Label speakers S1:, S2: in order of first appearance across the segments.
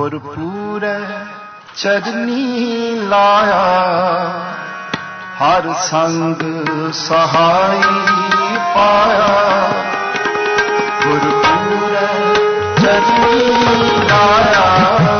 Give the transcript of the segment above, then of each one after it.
S1: ਗੁਰਪੂਰ ਚਰਨੀ ਲਾਇਆ। ਹਰ ਸੰਗ ਸਹਾਈ ਪਾਇਆ। ਗੁਰਪੂਰ ਚਰਨੀ ਲਾਇਆ।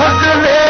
S1: सकले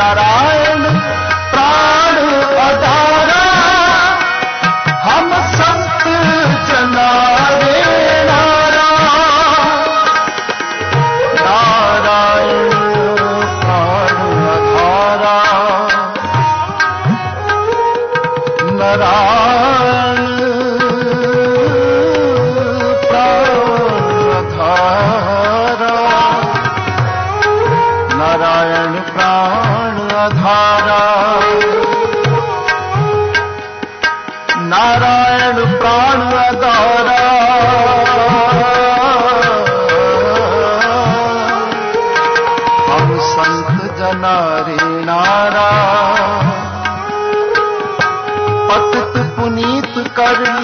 S1: নারায়ণ ਨਾਰਾ ਪਤਿਤ ਪੁਨੀਤ ਕਰ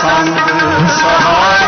S1: संग सहाय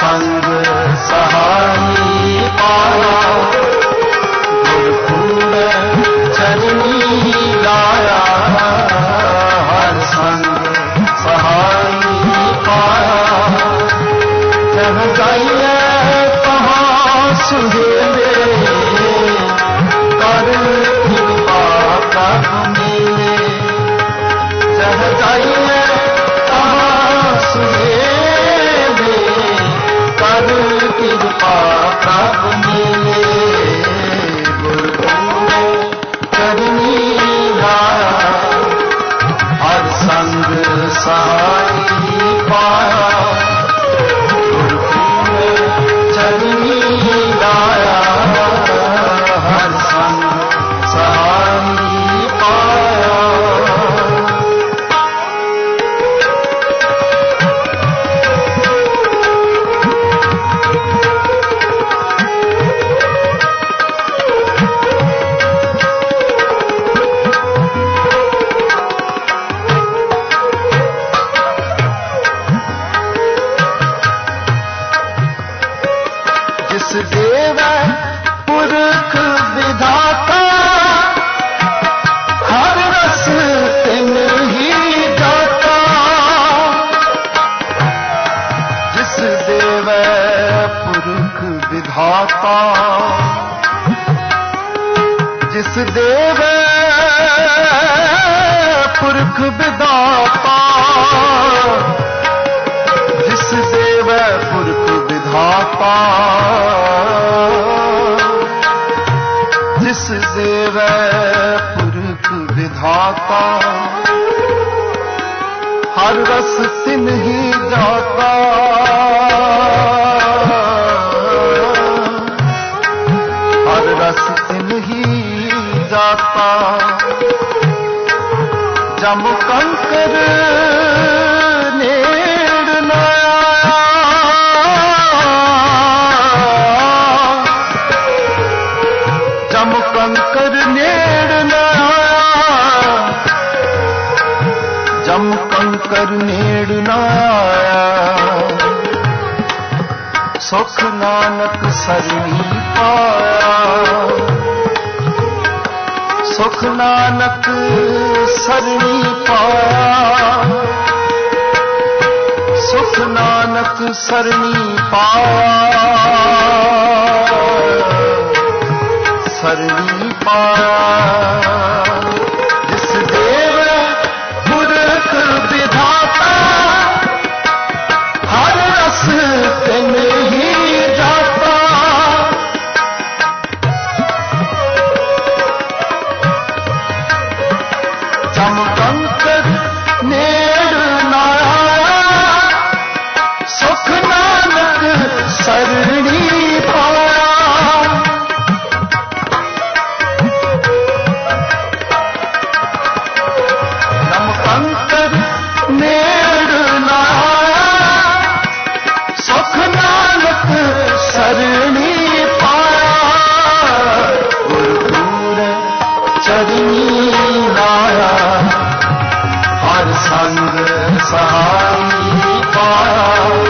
S1: ਸੰਗ ਸਹਾਈ ਪਾਇਆ। ਗੁਰਪੂਰੇ ਚਰਨੀ ਲਾਇਆ। ਹਰ ਸੰਗ ਸਹਾਈ ਪਾਇਆ। ਜਹ ਜਾਈਏ ਤਹਾਂ ਸੁਹੇਲੇ ਕਰ ਕਿਰਪਾ ਪ੍ਰਭ ਦੇਵੈ ਪੁਰਖ ਵਿਧਾਤਾ। ਜਿਸ ਦੇਵੈ ਪੁਰਖ ਵਿਧਾਤਾ। ਜਿਸ ਦੇਵੈ ਪੁਰਖ ਵਿਧਾਤਾ। ਹਰ ਰਸ ਤਿਨ ਹੀ ਜਾਤਾ। ਜਮ ਕੰਕਰ ਨੇੜ ਨ ਆਇਆ ਜਮ ਕੰਕਰ ਨੇੜ ਨ ਜਮ ਕੰਕਰ ਨੇੜ ਨ ਸੁਖ ਨਾਨਕ ਸਰਣੀ ਪਾਇਆ ਸੁਖ ਨਾਨਕ ਸਰਣੀ ਪਾਇਆ। ਸੁਖ ਨਾਨਕ ਸਰਣੀ ਪਾਇਆ। ਸੰਗ ਸਹਾਈ। ਪਾਇਆ